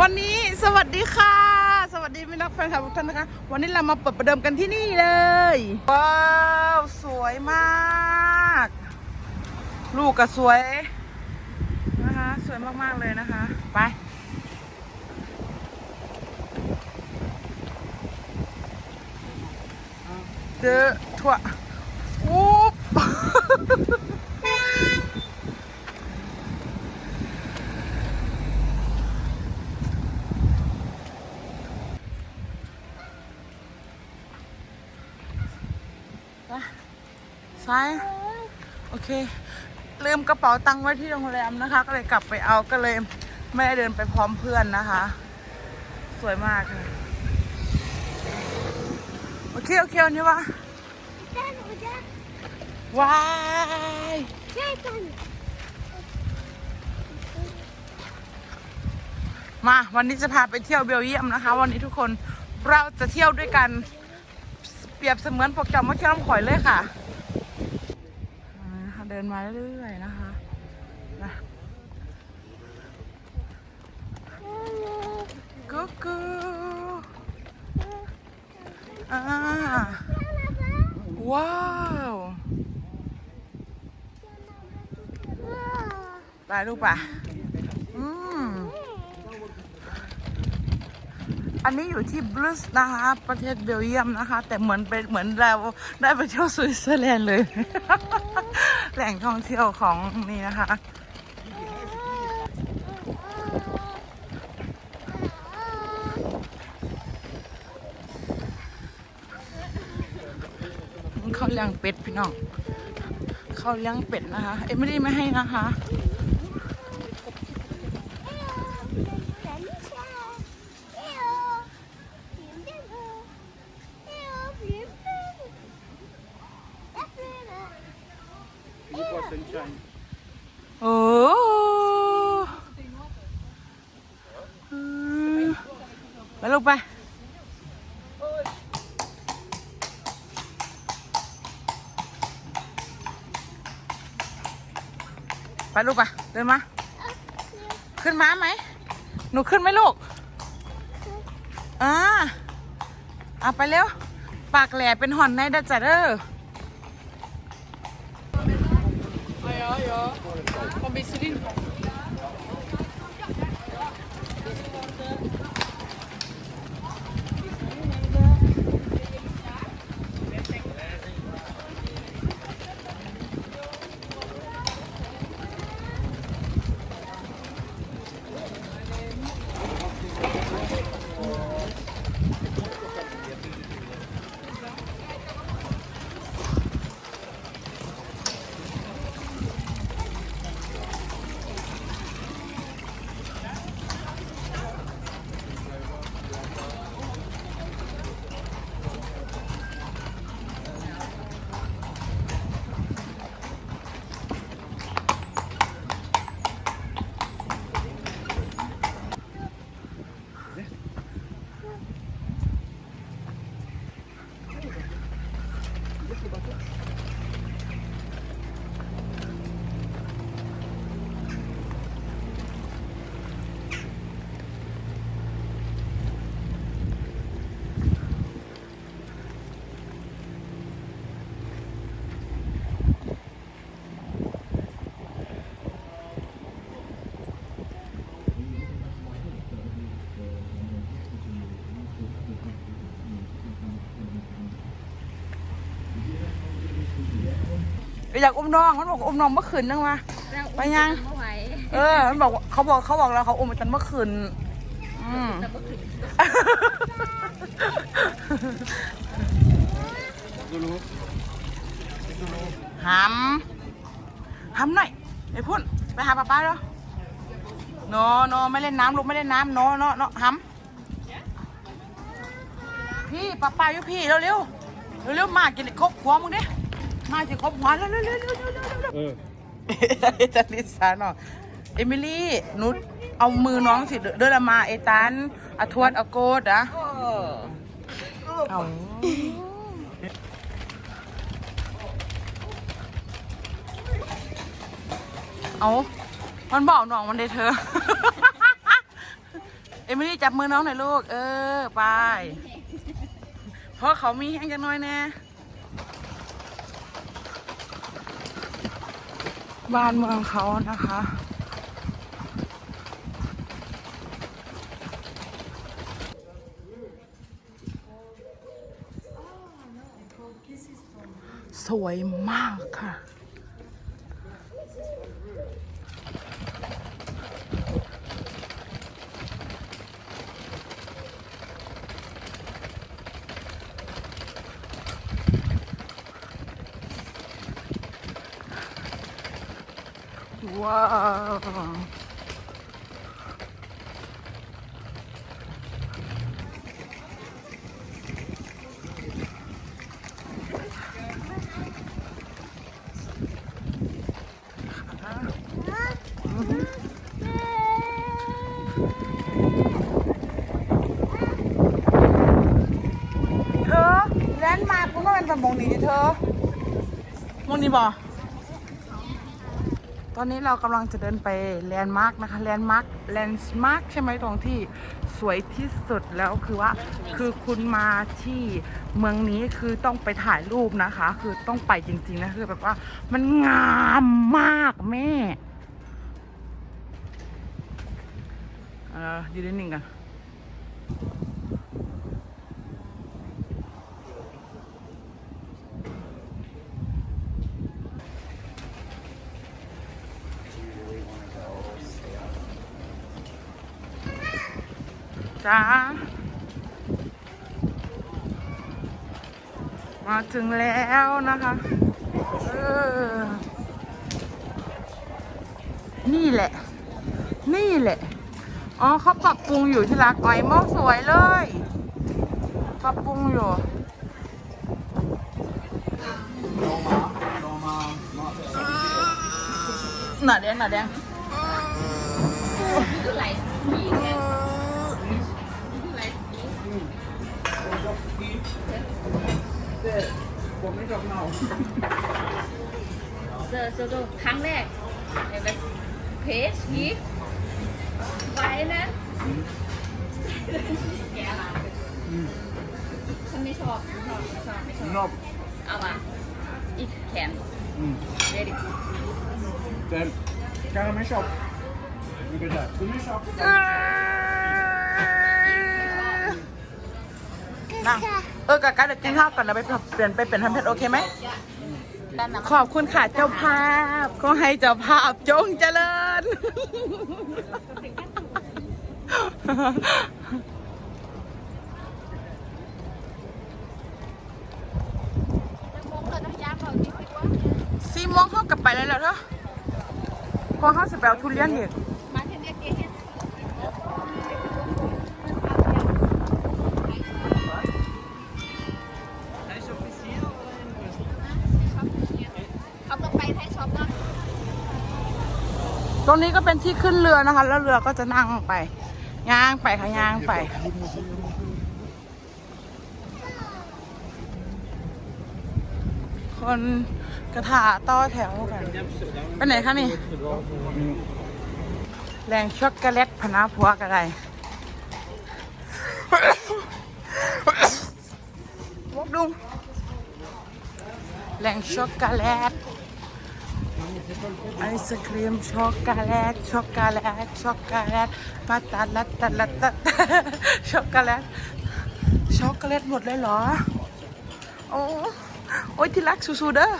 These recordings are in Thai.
วันนี้สวัสดีค่ะ สวัสดีพี่นักแฟนคลับทุกท่านนะคะ วันนี้เรามาเปิดประเดิมกันที่นี่เลย ว้าว สวยมาก ลูกก็สวยนะคะ สวยมากๆเลยนะคะ ไปเดอะถั่วอุ๊ ไปซ้ายโอเค ลืมกระเป๋าตังค์ไว้ที่โรงแรมนะคะ ก็เลยกลับไปเอาก็เลยไม่ได้เดินไปพร้อมเพื่อนนะคะ สวยมากค่ะโอเคโอเควันนี้วะ Dan udah ว้าย jalan. มาวันนี้จะพาไปเที่ยวเบลเยียมนะคะ วันนี้ทุกคนเราจะเที่ยวด้วยกัน เปรียบเสมือนพวกเจ้ามาเที่ยวน้ำข่อยเลยค่ะเดินมาเรื่อยๆนะคะนะกุ๊กกูอ่าว้าวไปลูกป่ะอืม อันนี้อยู่ที่บรูสนะคะประเทศเบลเยียมนะคะ แต่เหมือนเป็นเหมือนเราได้ไปเที่ยวสวิตเซอร์แลนด์เลย แหล่งท่องเที่ยวของนี่นะคะเขาเลี้ยงเป็ดพี่น้องเขาเลี้ยงเป็ดนะคะ เอ็มไม่ได้ไม่ให้นะคะ โอ้ไปลูกไปไปลูกไปเดินมาขึ้นม้าไหม หนูขึ้นไหมลูก อ่าเอาไปเร็ว ปากแหล่เป็นหอนในเด้อจ้ะเด้อ Ja, ja. Komm, bist du hin? อยากอุ้มน้องมันบอกอุ้มน้องเมื่อคืนนึงมาไปยังไม่ไหวเออมันบอกว่าเขาบอกเขาบอกเราเขาอุ้มกันเมื่อคืนอืมแต่เมื่อคืนหำหำหน่อยไอ้พุ่นไปหาป้าป้าแล้วโนโนไม่เล่นน้ำลูกไม่เล่นน้ำโนโนโนหำพี่ป้าป้าอยู่พี่เร็วเร็วเร็วเร็วๆมากินครบหัวมึงดิ มาสิครบหัวเร็วเร็วเร็วเร็วเร็วเร็วเร็วเออจะลิสาเนาะเอมิลี่หนุเอามือน้องสิเดินละมาเอตันอาทวดอาโกดอะเอาเอามันบอกน้องมันได้เธอ เอมิลี่จับมือน้องหน่อยลูก เออ ไป เพราะเขามีแห้งจะน้อยแน่ บ้านเมืองเขานะคะ สวยมากค่ะ ว้าวเธอแลนด์มาร์ ตอนนี้เรากำลังจะเดินไปแลนด์มาร์กนะคะแลนด์มาร์กแลนด์มาร์กใช่ไหมตรงที่สวยที่สุดแล้วคือว่าคือคุณมาที่เมืองนี้คือต้องไปถ่ายรูปนะคะ คือต้องไปจริงๆนะคือแบบว่ามันงามมากแม่เออยืนนิ่งกัน จ้า มาถึงแล้วนะคะเออนี่แหละ นี่แหละ อ๋อเขาปรับปรุงอยู่ที่รักไอ้อยมอสวยเลย ปรับปรุงอยู่หนาแดงหนาแดง ผมไม่ชอบเมาเจอเจอตัวครั้งแรกเห็นไหมเพจนี้ไว้นะแกละฉันไม่ชอบไม่ชอบไม่ชอบไม่ชอบนอบเอามาอีกแขนอืมเดดิแต่การไม่ชอบไม่เป็นไรคุณไม่ชอบนั่ง เออกะกะเดี๋ยวกินข้าวก่อนนะไปเปลี่ยนไปเปลี่ยนทำเพชรโอเคไหมขอบคุณค่ะเจ้าภาพก็ให้เจ้าภาพจงเจริญ สี่โมงเข้ากลับไปแล้วเหรอเธอพอเข้าสิบแปดทุเรียนอีก ตรงนี้ก็เป็นที่ขึ้นเรือนะคะ แล้วเรือก็จะนั่งไปย่างไปค่ะย่างไป คนกระถาต่อแถวกันไปไหนคะนี่แรงช็อกโกแลตพนาพัวกันไรวกดุงแรงช็อกโกแลต ไอศครีมช็อกโกแลตช็อกโกแลตช็อกโกแลตมาตัดลัดตัดลัดตัดช็อกโกแลตช็อกโกแลตหมดเลยเหรอ โอ้โอ้ยที่รักสู้ๆเด้อ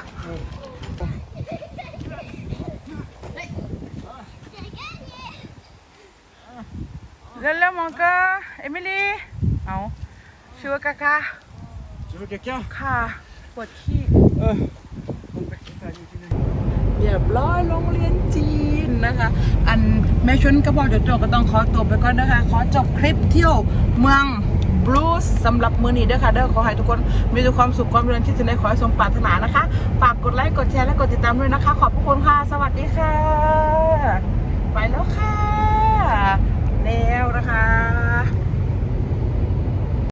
เร็วๆมองเกอร์เอมิลี่เอาชื่อว่ากากาจะเป็นแก่ค่ะปวดขี้ รียบร้อยโรงเรียนจีนนะคะ อันแม่ชนก็บอกเดี๋ยวโจก็ต้องขอตัวไปก่อนนะคะ ขอจบคลิปเที่ยวเมืองบลูสสำหรับมือนี้เด้อค่ะเด้อขอให้ทุกคนมีแต่ความสุขความเจริญที่สุดในขอให้สมปรารถนานะคะ ฝากกดไลค์กดแชร์และกดติดตามด้วยนะคะ ขอบพระคุณค่ะ สวัสดีค่ะ ไปแล้วค่ะ แล้วนะคะ